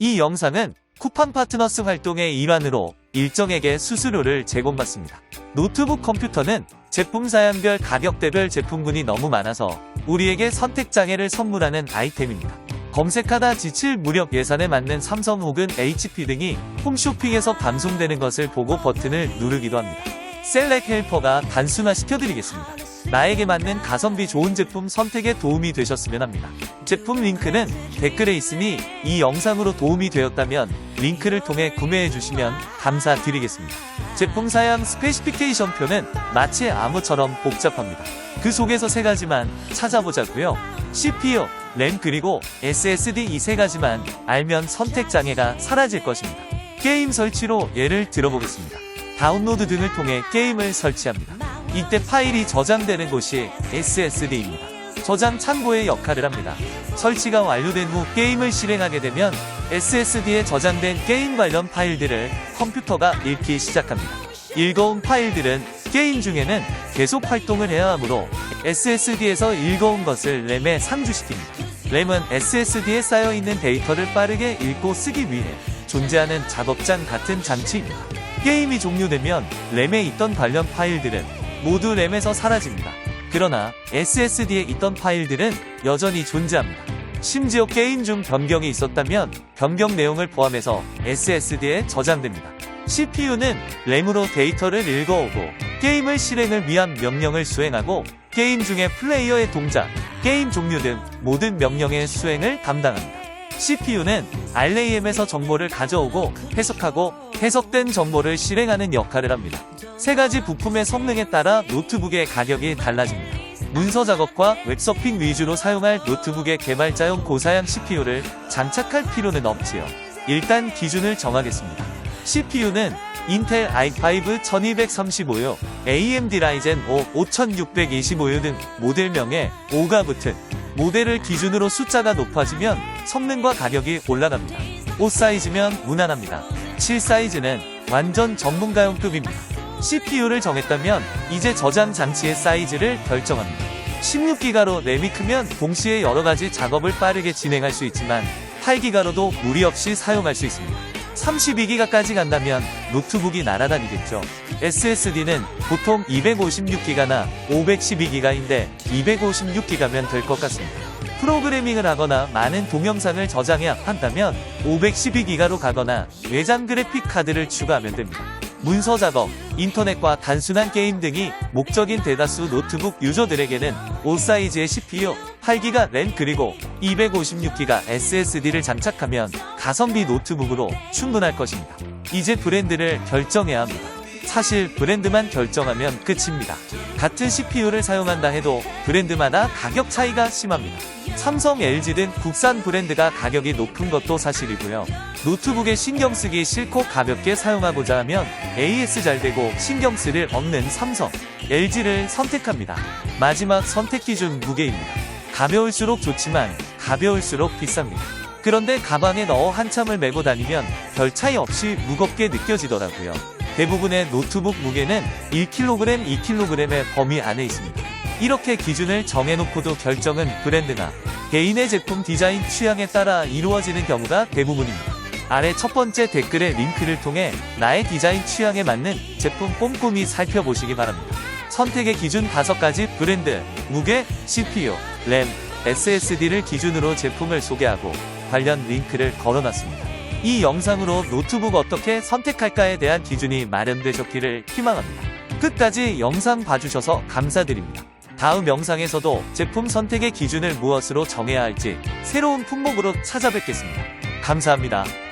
이 영상은 쿠팡 파트너스 활동의 일환으로 일정에게 수수료를 제공받습니다. 노트북 컴퓨터는 제품 사양별 가격대별 제품군이 너무 많아서 우리에게 선택 장애를 선물하는 아이템입니다. 검색하다 지칠 무렵 예산에 맞는 삼성 혹은 HP 등이 홈쇼핑에서 방송되는 것을 보고 버튼을 누르기도 합니다. 셀렉 헬퍼가 단순화시켜드리겠습니다. 나에게 맞는 가성비 좋은 제품 선택에 도움이 되셨으면 합니다. 제품 링크는 댓글에 있으니 이 영상으로 도움이 되었다면 링크를 통해 구매해 주시면 감사드리겠습니다. 제품 사양 스페시피케이션 표는 마치 암호처럼 복잡합니다. 그 속에서 세 가지만 찾아보자고요. CPU, 램 그리고 SSD 이 세 가지만 알면 선택 장애가 사라질 것입니다. 게임 설치로 예를 들어보겠습니다. 다운로드 등을 통해 게임을 설치합니다. 이때 파일이 저장되는 곳이 SSD입니다. 저장 창고의 역할을 합니다. 설치가 완료된 후 게임을 실행하게 되면 SSD에 저장된 게임 관련 파일들을 컴퓨터가 읽기 시작합니다. 읽어온 파일들은 게임 중에는 계속 활동을 해야 하므로 SSD에서 읽어온 것을 램에 상주시킵니다. 램은 SSD에 쌓여있는 데이터를 빠르게 읽고 쓰기 위해 존재하는 작업장 같은 장치입니다. 게임이 종료되면 램에 있던 관련 파일들은 모두 램에서 사라집니다. 그러나 SSD에 있던 파일들은 여전히 존재합니다. 심지어 게임 중 변경이 있었다면 변경 내용을 포함해서 SSD에 저장됩니다. CPU는 램으로 데이터를 읽어오고 게임을 실행을 위한 명령을 수행하고 게임 중의 플레이어의 동작, 게임 종류 등 모든 명령의 수행을 담당합니다. CPU는 RAM에서 정보를 가져오고 해석하고 해석된 정보를 실행하는 역할을 합니다. 세 가지 부품의 성능에 따라 노트북의 가격이 달라집니다. 문서 작업과 웹서핑 위주로 사용할 노트북의 개발자용 고사양 CPU를 장착할 필요는 없지요. 일단 기준을 정하겠습니다. CPU는 인텔 i5 1235요, AMD 라이젠 5 5625요 등 모델명에 5가 붙은 모델을 기준으로 숫자가 높아지면 성능과 가격이 올라갑니다. 5 사이즈면 무난합니다. 7 사이즈는 완전 전문가용급입니다. CPU를 정했다면 이제 저장 장치의 사이즈를 결정합니다. 16기가로 램이 크면 동시에 여러 가지 작업을 빠르게 진행할 수 있지만 8기가로도 무리 없이 사용할 수 있습니다. 32기가까지 간다면 노트북이 날아다니겠죠. SSD는 보통 256기가나 512기가인데 256기가면 될 것 같습니다. 프로그래밍을 하거나 많은 동영상을 저장해야 한다면 512기가로 가거나 외장 그래픽 카드를 추가하면 됩니다. 문서 작업, 인터넷과 단순한 게임 등이 목적인 대다수 노트북 유저들에게는 5 사이즈의 CPU, 8기가 램 그리고 256기가 SSD를 장착하면 가성비 노트북으로 충분할 것입니다. 이제 브랜드를 결정해야 합니다. 사실 브랜드만 결정하면 끝입니다. 같은 CPU를 사용한다 해도 브랜드마다 가격 차이가 심합니다. 삼성, LG 등 국산 브랜드가 가격이 높은 것도 사실이고요. 노트북에 신경 쓰기 싫고 가볍게 사용하고자 하면 AS 잘 되고 신경 쓸일 없는 삼성, LG를 선택합니다. 마지막 선택 기준 무게입니다. 가벼울수록 좋지만 가벼울수록 비쌉니다. 그런데 가방에 넣어 한참을 메고 다니면 별 차이 없이 무겁게 느껴지더라고요. 대부분의 노트북 무게는 1kg, 2kg의 범위 안에 있습니다. 이렇게 기준을 정해놓고도 결정은 브랜드나 개인의 제품 디자인 취향에 따라 이루어지는 경우가 대부분입니다. 아래 첫 번째 댓글의 링크를 통해 나의 디자인 취향에 맞는 제품 꼼꼼히 살펴보시기 바랍니다. 선택의 기준 5가지 브랜드, 무게, CPU, 램, SSD를 기준으로 제품을 소개하고 관련 링크를 걸어놨습니다. 이 영상으로 노트북 어떻게 선택할까에 대한 기준이 마련되셨기를 희망합니다. 끝까지 영상 봐주셔서 감사드립니다. 다음 영상에서도 제품 선택의 기준을 무엇으로 정해야 할지 새로운 품목으로 찾아뵙겠습니다. 감사합니다.